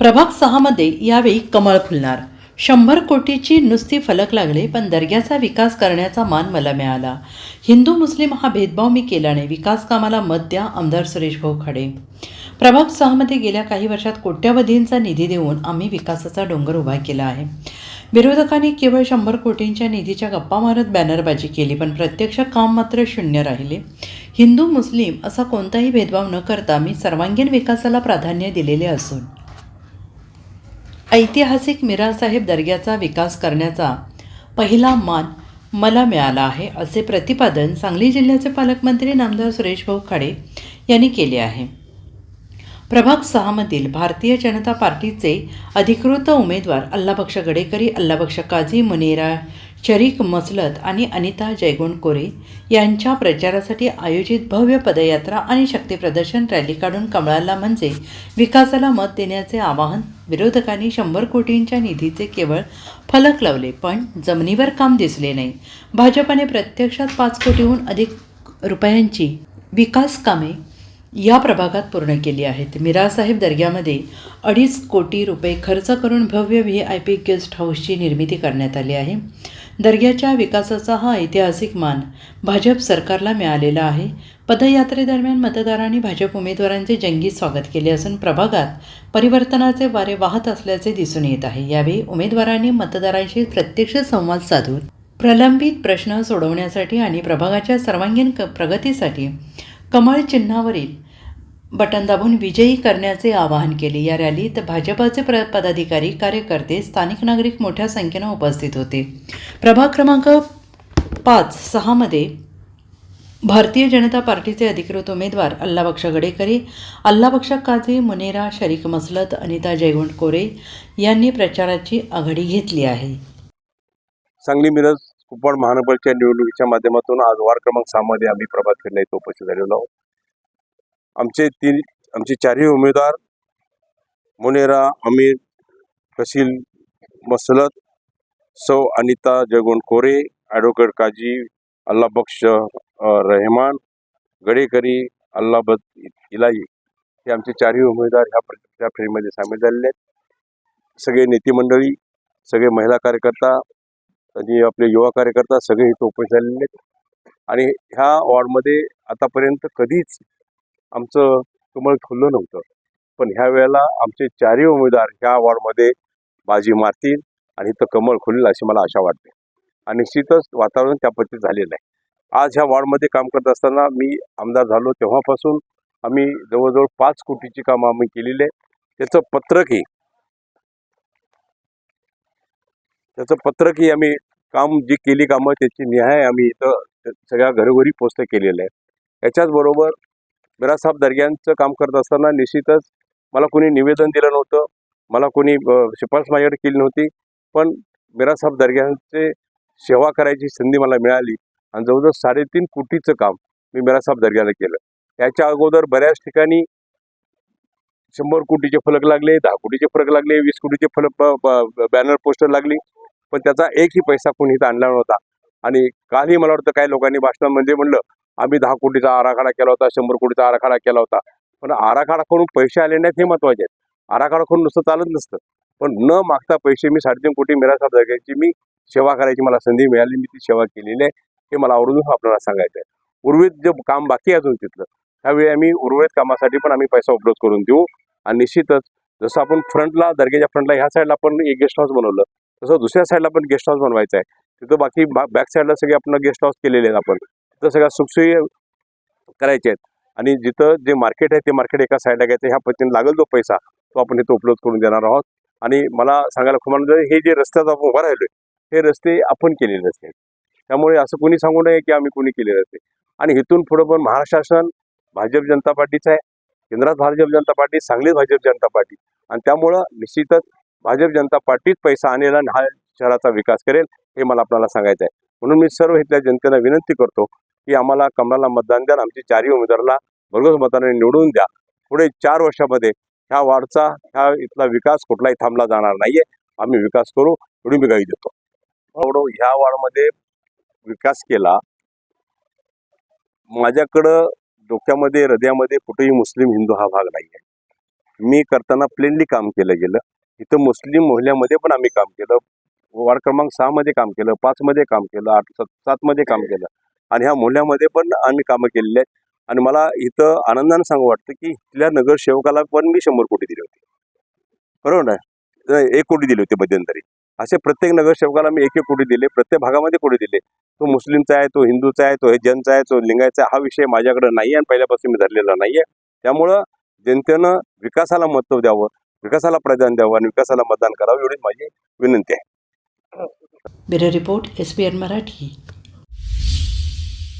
प्रभाग सहामध्ये यावेळी कमळ फुलणार. शंभर कोटीची नुसती फलक लागले पण दर्ग्याचा विकास करण्याचा मान मला मिळाला. हिंदू मुस्लिम हा भेदभाव मी केला नाही विकास कामाला मत द्या आमदार सुरेश भाऊ खाडे प्रभाग सहामध्ये गेल्या काही वर्षात कोट्यवधींचा निधी देऊन आम्ही विकासाचा डोंगर उभा केला आहे. विरोधकांनी केवळ शंभर कोटींच्या निधीच्या गप्पा मारत बॅनरबाजी केली पण प्रत्यक्ष काम मात्र शून्य राहिले. हिंदू मुस्लिम असा कोणताही भेदभाव न करता मी सर्वांगीण विकासाला प्राधान्य दिलेले असून ऐतिहासिक मिरासाहेब दर्ग्याचा विकास करण्याचा पहिला मान मला मिळाला आहे असे प्रतिपादन सांगली जिल्ह्याचे पालकमंत्री नामदार सुरेश भाऊ खाडे यांनी केले आहे. प्रभाग सहामधील भारतीय जनता पार्टीचे अधिकृत उमेदवार अल्लाबक्ष गडेकरी अल्लाबक्ष काझी मुनेरा शरीक मसलत आणि अनिता जयगुण कोरे यांच्या प्रचारासाठी आयोजित भव्य पदयात्रा आणि शक्तीप्रदर्शन रॅली काढून कमळाला म्हणजे विकासाला मत देण्याचे आवाहन विरोधकांनी शंभर कोटींच्या निधीचे केवळ फलक लावले पण जमिनीवर काम दिसले नाही. भाजपाने प्रत्यक्षात पाच कोटीहून अधिक रुपयांची विकास कामे या प्रभागात पूर्ण केली आहेत. मिरासाहेब दर्ग्यामध्ये अडीच कोटी रुपये खर्च करून भव्य व्ही आय पी गेस्ट हाऊसची निर्मिती करण्यात आली आहे. दर्ग्याच्या विकासाचा हा ऐतिहासिक मान भाजप सरकारला मिळालेला आहे. पदयात्रेदरम्यान मतदारांनी भाजप उमेदवारांचे जंगी स्वागत केले असून प्रभागात परिवर्तनाचे वारे वाहत असल्याचे दिसून येत आहे. यावेळी उमेदवारांनी मतदारांशी प्रत्यक्ष संवाद साधून प्रलंबित प्रश्न सोडवण्यासाठी आणि प्रभागाच्या सर्वांगीण क प्रगतीसाठी कमळ चिन्हावरील बटन दाबून विजयी करण्याचे आवाहन केले. या रॅलीत भाजपाचे प्र पदाधिकारी कार्यकर्ते स्थानिक नागरिक मोठ्या संख्येनं उपस्थित होते. प्रभाग क्रमांक पाच सहामध्ये भारतीय जनता पार्टीचे अधिकृत उमेदवार अल्लाबक्ष गडेकरी अल्लाबक्ष काझी मुनेरा शरीक मसलत अनिता जयगुंड कोरे यांनी प्रचाराची आघाडी घेतली आहे. सांगली मिरज कुपवाड महानगरच्या निवडणुकीच्या माध्यमातून आज वार क्रमांक सहामध्ये आम्ही प्रभात फेरला इथं उपस्थित झालेलो आहोत. आमचे तीन आमचे चारही उमेदवार मुनेरा अमीर फसील मसलत सौ अनिता जगोण कोरे ॲडव्होकेट काजी अल्लाबक्ष रहमान गडेकरी अल्लाबत इलाई हे आमचे चारही उमेदवार ह्या प्र- त्या फेरीमध्ये सामील झालेले आहेत. सगळे नेते मंडळी सगळे महिला कार्यकर्ता आणि आपले युवा कार्यकर्ता सगळे इथं उपस्थित झालेले आहेत. आणि ह्या वॉर्डमध्ये आतापर्यंत कधीच आमचं कमळ खुललं नव्हतं. पण ह्या वेळेला आमचे चारही उमेदवार ह्या वॉर्डमध्ये बाजी मारतील आणि इथं कमळ खुलेल अशी मला आशा वाटते. आणि निश्चितच वातावरण त्या पद्धतीत झालेलं आहे. आज ह्या वॉर्डमध्ये काम करत असताना मी आमदार झालो तेव्हापासून. आम्ही जवळजवळ पाच कोटीची कामं आम्ही केलेली आहे. त्याचं पत्रकही त्याचं पत्रकही आम्ही काम जी केली कामं त्याची निहाय आम्ही इथं सगळ्या घरोघरी पोस्ट केलेलं आहे. याच्याच बरोबर मिरासाहेब दर्ग्यांचं काम करत असताना निश्चितच मला कोणी निवेदन दिलं नव्हतं. मला कोणी शिफारस माझ्याकडे केली नव्हती. पण मिरासाहेब दर्ग्यांचे सेवा करायची संधी मला मिळाली. आणि जवळजवळ साडेतीन कोटीचं काम मी मेरासाहेब दर्ग्याला केलं. याच्या अगोदर बऱ्याच ठिकाणी शंभर कोटीचे फलक लागले दहा कोटीचे फलक लागले वीस कोटीचे फलक बॅनर पोस्टर लागली. पण त्याचा एकही पैसा कोणी इथं आणला नव्हता. आणि कालही मला वाटतं काही लोकांनी भाषणामध्ये म्हणलं आम्ही दहा कोटीचा आराखडा केला होता शंभर कोटीचा आराखडा केला होता. पण आराखडा करून पैसे आले नाहीत हे महत्त्वाचे आहेत. आराखडा करून नुसतं चालत नसतं. पण न मागता पैसे मी साडेतीन कोटी मेरासाहेब दर्ग्याची मी सेवा करायची मला संधी मिळाली मी ती सेवा केलेली आहे. हे मला आवडून आपल्याला सांगायचं आहे. उर्वरित जे काम बाकी आहे अजून तिथलं त्यावेळी आम्ही उर्वरित कामासाठी पण आम्ही पैसा उपलब्ध करून देऊ. आणि निश्चितच जसं आपण फ्रंटला दर्ग्याच्या फ्रंटला ह्या साईडला आपण एक गेस्ट हाऊस बनवलं तसं दुसऱ्या साईडला पण गेस्ट हाऊस बनवायचं आहे. तिथं बाकी बॅक साईडला सगळे आपण गेस्ट हाऊस केलेले आहेत आपण. तिथं सगळ्या सुखसोयी करायचे आहेत. आणि जिथं जे मार्केट आहे ते मार्केट एका साईडला घ्यायचं ह्या पद्धतीने लागेल जो पैसा तो आपण इथं उपलब्ध करून देणार आहोत. आणि मला सांगायला खूप म्हणजे हे जे रस्त्यात आपण उभा राहिलोय हे रस्ते आपण केलेले रस्ते आहेत. त्यामुळे असं कोणी सांगू नये की आम्ही कोणी केलेलं ते. आणि इथून पुढं पण महाराष्ट्र शासन भाजप जनता पार्टीचं आहे. केंद्रात भाजप जनता पार्टी सांगलीत भाजप जनता पार्टी. आणि त्यामुळं निश्चितच भाजप जनता पार्टीच पैसा आणेल आणि हा शहराचा विकास करेल हे मला आपल्याला सांगायचं आहे. म्हणून मी सर्व इथल्या जनतेला विनंती करतो की आम्हाला कमलाला मतदान द्या आमची आमच्या चारही उमेदवाराला भरघोस मताने निवडून द्या. पुढे चार वर्षामध्ये ह्या वार्डचा ह्या इथला विकास कुठलाही थांबला जाणार नाहीये. आम्ही विकास करू एवढी मी गाई देतो. हो, हो. ह्या वार्डमध्ये विकास केला माझ्याकडं डोक्यामध्ये हृदयामध्ये कुठेही मुस्लिम हिंदू हा भाग नाही आहे मी करताना प्लेनली काम केलं गेलं. इथं मुस्लिम मोहल्यामध्ये पण आम्ही काम केलं. वार्ड क्रमांक सहामध्ये काम केलं पाचमध्ये काम केलं आठ सात सातमध्ये काम केलं. आणि ह्या मोहल्यामध्ये पण आम्ही कामं केलेली आहेत. आणि मला इथं आनंदानं सांगू वाटतं की इथल्या नगरसेवकाला पण मी शंभर कोटी दिली होती. बरोबर ना? एक कोटी दिले होते मध्यंतरी. असे प्रत्येक नगरसेवकाला मी एक एक कोटी दिले प्रत्येक भागामध्ये कोटी दिले. तो मुस्लिमचा आहे तो हिंदूचा आहे तो हे आहे तो लिंगायचा हा विषय माझ्याकडे नाही आहे आणि पहिल्यापासून मी धरलेला नाही आहे त्यामुळं जनतेनं विकासाला महत्त्व द्यावं विकासाला प्राधान्य द्यावं आणि विकासाला मतदान करावं एवढीच माझी विनंती आहे. Bureau report S B N Marathi.